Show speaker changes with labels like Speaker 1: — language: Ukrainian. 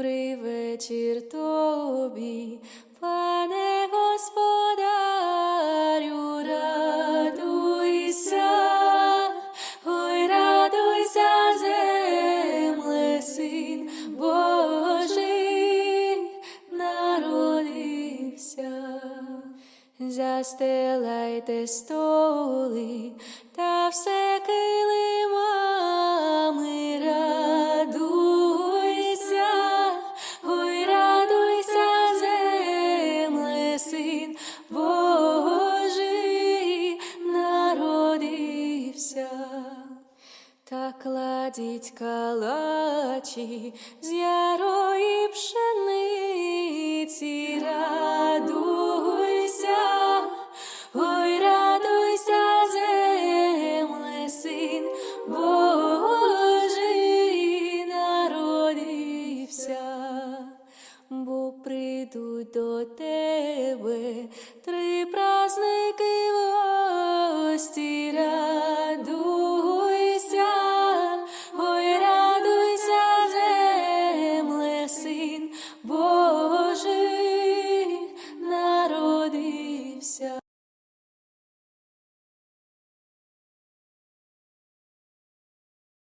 Speaker 1: Добрий вечір тобі, пане господарю, радуйся, ой, радуйся, земле, син Божий народився. Застилайте столи та все Та кладіть калачі з ярої пшениці, радуйся, ой, радуйся, земле, син Божий народився, бо прийдуть до тебе три праздники гості, син